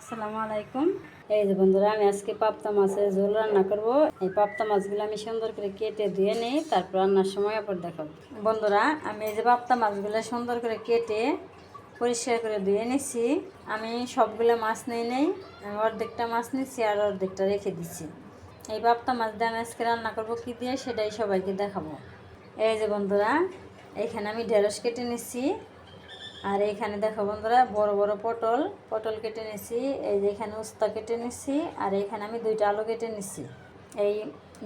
আসসালামু আলাইকুম। এই যে বন্ধুরা, আমি আজকে পাপ্তা মাছের ঝোল রান্না করব। এই পাপ্তা মাছগুলো আমি সুন্দর করে কেটে ধুয়ে নিই, তারপর রান্নার সময় আবার দেখাবো। বন্ধুরা, আমি এই যে পাপ্তা মাছগুলো সুন্দর করে কেটে পরিষ্কার করে ধুয়ে নিচ্ছি আমি সবগুলো মাছ নিয়ে নেই, আমি অর্ধেকটা মাছ নিচ্ছি আর অর্ধেকটা রেখে দিচ্ছি এই পাপ্তা মাছ দিয়ে আমি আজকে রান্না করব কী দিয়ে, সেটাই সবাইকে দেখাবো। এই যে বন্ধুরা এইখানে আমি ঢেঁড়স কেটে নিচ্ছি আর এইখানে দেখো বন্ধুরা, বড় বড় পটল পটল কেটে নিছি, এই যে এখানে উস্তা কেটে নিচ্ছি আর এইখানে আমি দুইটা আলু কেটে নিচ্ছি এই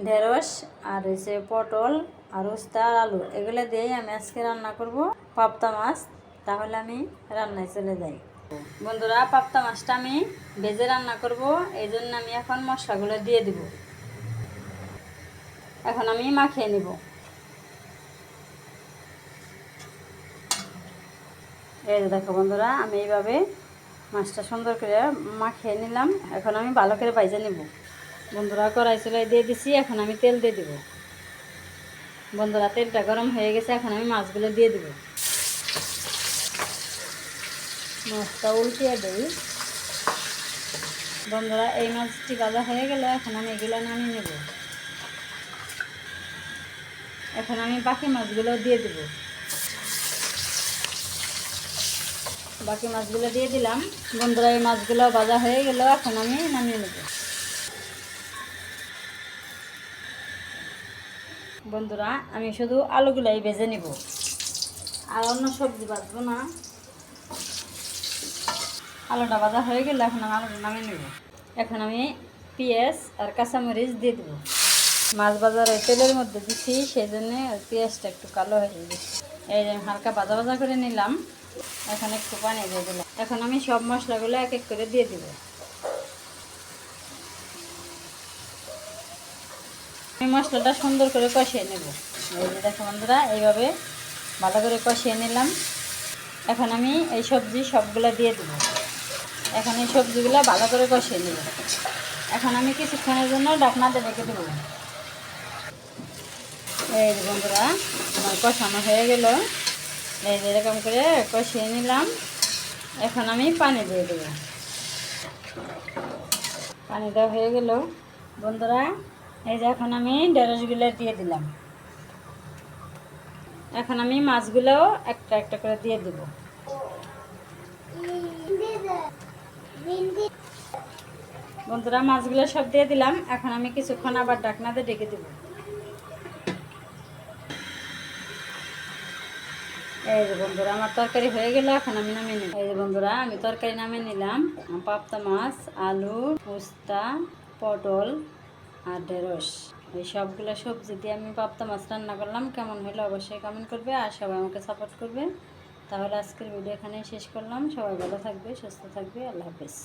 ঢেঁড়স আর হচ্ছে পটল আর উস্তা আর আলু, এগুলো দিয়েই আমি আজকে রান্না করব পাপ্তা মাছ, তাহলে আমি রান্নায় চলে যাই। বন্ধুরা পাপ্তা মাছটা আমি ভেজে রান্না করব, এই জন্য আমি এখন মশলাগুলো দিয়ে দিব। এখন আমি মাখিয়ে নিব। এই দেখো বন্ধুরা, আমি এইভাবে মাছটা সুন্দর করে মাখিয়ে নিলাম। এখন আমি ভালো করে বাইজে নিব। বন্ধুরা কড়াই চুলাই দিয়ে দিছি, এখন আমি তেল দিয়ে দিব। বন্ধুরা, তেলটা গরম হয়ে গেছে, এখন আমি মাছগুলো দিয়ে দিব। মাছটা উল্টিয়ে দিই। বন্ধুরা, এই মাছটি ভাজা হয়ে গেল এখন আমি এগুলো নামিয়ে নেব। এখন আমি বাকি মাছগুলো দিয়ে দেবো। বাকি মাছগুলো দিয়ে দিলাম। বন্ধুরা, এই মাছগুলো ভাজা হয়ে গেল, এখন আমি নামিয়ে নেব। বন্ধুরা, আমি শুধু আলুগুলাই ভেজে নিব। আর অন্য সবজি বাজবো না। আলুটা ভাজা হয়ে গেলে, এখন আমি আলুটা নামিয়ে নেব। এখন আমি পেঁয়াজ আর কাঁচামরিচ দিয়ে দেবো। মাছ বাজার ওই তেলের মধ্যে দিচ্ছি সেই জন্য পেঁয়াজটা একটু কালো হয়ে গেছে। এই যে হালকা ভাজা ভাজা করে নিলাম। এখন একটু পানি দিয়ে দিলাম। এখন আমি সব মশলাগুলো এক এক করে দিয়ে দিব। আমি মশলাটা সুন্দর করে কষিয়ে নেব। দেখো বন্ধুরা, এইভাবে ভালো করে কষিয়ে নিলাম। এখন আমি এই সবজি সবগুলো দিয়ে দেবো। এখন এই সবজিগুলো ভালো করে কষিয়ে নেব। এখন আমি কিছুক্ষণের জন্য ডাকনাতে রেখে দেবো। এই বন্ধুরা, আমার কষানো হয়ে গেল। এই এরকম করে কষিয়ে নিলাম। এখন আমি পানি দিয়ে দেব। পানি দেওয়া হয়ে গেল। বন্ধুরা, এই যে এখন আমি ঢেঁড়সগুলো দিয়ে দিলাম। এখন আমি মাছগুলোও একটা একটা করে দিয়ে দেব। বন্ধুরা, মাছগুলো সব দিয়ে দিলাম। এখন আমি কিছুক্ষণ আবার ডাকনাতে ডেকে দেবো। এই যে বন্ধুরা, আমার তরকারি হয়ে গেল, এখন আমি নামিয়ে নিলাম এই যে বন্ধুরা, আমি তরকারি নামিয়ে নিলাম। পাপ্তা মাছ, আলু, পোস্তা, পটল আর ঢেঁড়স। এই সবগুলো সবজি দিয়ে আমি পাপ্তা মাছ রান্না করলাম। কেমন হলো অবশ্যই কমেন্ট করবে আর সবাই আমাকে সাপোর্ট করবে। তাহলে আজকের ভিডিও এখানেই শেষ করলাম। সবাই ভালো থাকবে, সুস্থ থাকবে। আল্লাহ হাফেজ।